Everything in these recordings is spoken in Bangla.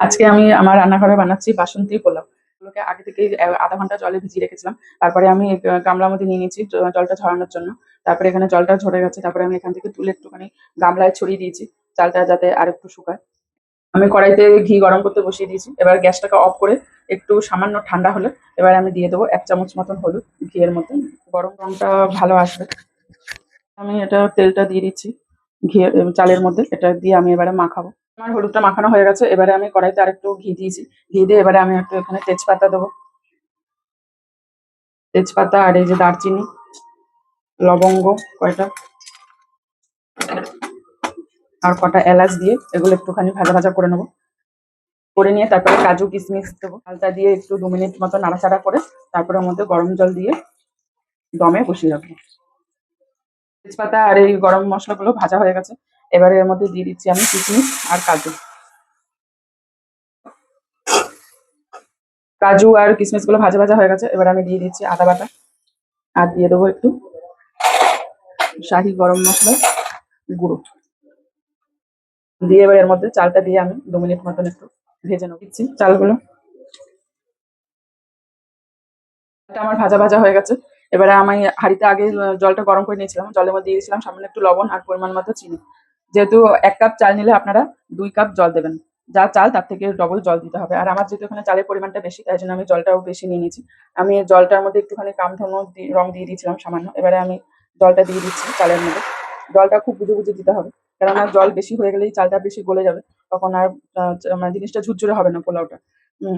আজকে আমি আমার রান্নাঘরে বানাচ্ছি বাসন্তী পোলাও। এগুলোকে আগে থেকে আধা ঘণ্টা জলে ভিজিয়ে রেখেছিলাম। তারপরে আমি গামলার মধ্যে নিয়ে নিয়েছি জলটা ঝরানোর জন্য। তারপরে এখানে জলটা ঝরে গেছে। তারপরে আমি এখান থেকে তুলে একটুখানি গামলায় ছড়িয়ে দিয়েছি। চালটা যাতে আর একটু শুকায়। আমি কড়াইতে ঘি গরম করতে বসিয়ে দিয়েছি। এবার গ্যাসটাকে অফ করে একটু সামান্য ঠান্ডা হলে এবার আমি দিয়ে দেবো এক চামচ মতন হলুদ ঘিয়ের মতন গরম রংটা ভালো আসবে। আমি এটা তেলটা দিয়ে দিচ্ছি ঘিয়ের চালের মধ্যে। এটা দিয়ে আমি এবারে মাখাবো। আমার হলুদটা মাখানো হয়ে গেছে, এবারে আমি কড়াইতে আরেকটু ঘি দিয়েছি। ঘি দিয়ে এবারে আমি একটু এখানে তেজপাতা দেবো। তেজপাতা আর এই যে দারচিনি, লবঙ্গ কয়টা? আর কটা এলাচ দিয়ে এগুলো একটুখানি ভাজা ভাজা করে নেব। করে নিয়ে তারপরে কাজু কিশমিশ দেবো। হালকা দিয়ে একটু দু মিনিট মতো নাড়াচাড়া করে তারপরে ওর মধ্যে গরম জল দিয়ে দমে বসিয়ে রাখব। তেজপাতা আর এই গরম মশলাগুলো ভাজা হয়ে গেছে। এবারে এর মধ্যে দিয়ে দিচ্ছি আমি কিশমিশ আর কাজু। কাজু আর কিশমিশগুলো ভাজা ভাজা হয়ে গেছে, এবার আমি দিয়ে দিচ্ছি আদা বাটা। আর দিয়ে দেবো একটু শাহি গরম মশলা গুঁড়ো। দিয়ে এবার এর মধ্যে চালটা দিয়ে আমি দু মিনিট মতন একটু ভেজে নেব। দিচ্ছি চালগুলো। আমার ভাজা ভাজা হয়ে গেছে। এবারে আমি হাঁড়িতে আগে জলটা গরম করে নিয়েছিলাম, জলের মধ্যে দিয়েছিলাম সামনে একটু লবণ আর পরিমাণ মতো চিনি। যেহেতু এক কাপ চাল নিলে আপনারা দুই কাপ জল দেবেন। যা চাল, তার থেকে ডবল জল দিতে হবে। আর আমার যেহেতু এখানে চালের পরিমাণটা বেশি, তাই জন্য আমি জলটাও বেশি নিয়ে নিয়েছি। আমি জলটার মধ্যে একটুখানি কামধনু রং দিয়ে দিয়েছিলাম সামান্য। এবারে আমি জলটা দিয়ে দিচ্ছি চালের মধ্যে। জলটা খুব বুঝে বুঝে দিতে হবে। কেননা জল বেশি হয়ে গেলেই চালটা বেশি গলে যাবে। তখন আর মানে জিনিসটা ঝুরঝুরে হবে না পোলাওটা।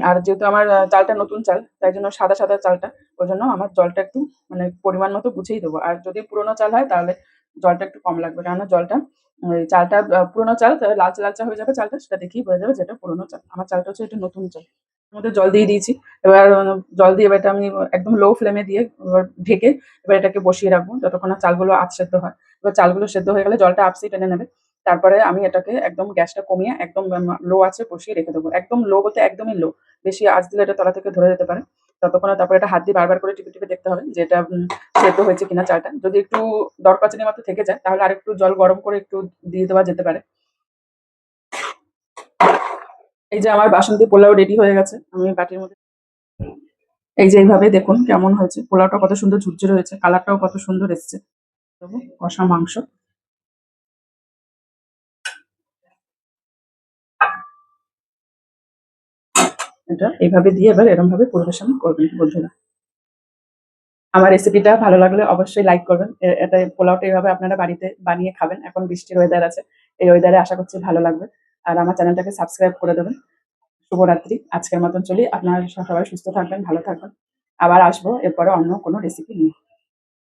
আর যেহেতু আমার চালটা নতুন চাল, তাই জন্য সাদা সাদা চালটা, ওই জন্য আমার জলটা একটু মানে পরিমাণ মতো বুঝেই দেবো। আর যদি পুরোনো চাল হয়, তাহলে জলটা একটু কম লাগবে। কেননা জলটা চালটা পুরোনো চাল লালচে লালচে হয়ে যাবে চালটা, সেটা দেখেই বোঝা যাবে যেটা পুরোনো চাল। আমার চালটা হচ্ছে এটা নতুন চাল। মধ্যে জল দিয়ে দিয়েছি। এবার জল দিয়ে এবার এটা আমি একদম লো ফ্লেমে দিয়ে এবার ঢেকে এবার এটাকে বসিয়ে রাখব যতক্ষণ না চালগুলো সেদ্ধ হয়। এবার চালগুলো সেদ্ধ হয়ে গেলে জলটা আপসি টেনে নেবে। তারপরে আমি এটাকে একদম গ্যাসটা কমিয়ে একদম লো আছে বসিয়ে রেখে দেবো। একদম লো বলতে একদমই লো বেশি আঁচ দিলে এটা তলা থেকে ধরে যেতে পারে। ততক্ষণে তারপরে এটা হাত দিয়ে বারবার করে টিপে টিপে দেখতে হবে যে এটা সেদ্ধ হয়েছে কিনা চালটা যদি একটু দরকাচিনের মতো থেকে যায়, তাহলে আরেকটু জল গরম করে একটু দিয়ে দেওয়া যেতে পারে। এই যে আমার বাসন্তী পোলাও রেডি হয়ে গেছে, আমি বাটির মধ্যে এই যে এইভাবে দেখুন কেমন হয়েছে। পোলাওটা কত সুন্দর ঝুরঝুরে হয়েছে কালারটাও কত সুন্দর এসছে। কষা মাংস। এটা এভাবে দিয়ে এবার এরকম ভাবে পরিবেশন করবেন বন্ধুরা। আমার রেসিপিটা ভালো লাগলে অবশ্যই লাইক করবেন। এটা পোলাওটা এইভাবে আপনারা বাড়িতে বানিয়ে খাবেন। এখন বৃষ্টির ওয়েদার আছে। এই ওয়েদারে আশা করছি ভালো লাগবে। আর আমার চ্যানেলটাকে সাবস্ক্রাইব করে দেবেন। শুভরাত্রি। আজকের মতন চলি। আপনারা সবাই সুস্থ থাকবেন, ভালো থাকবেন। আবার আসব। এরপরে অন্য কোনো রেসিপি নিয়ে।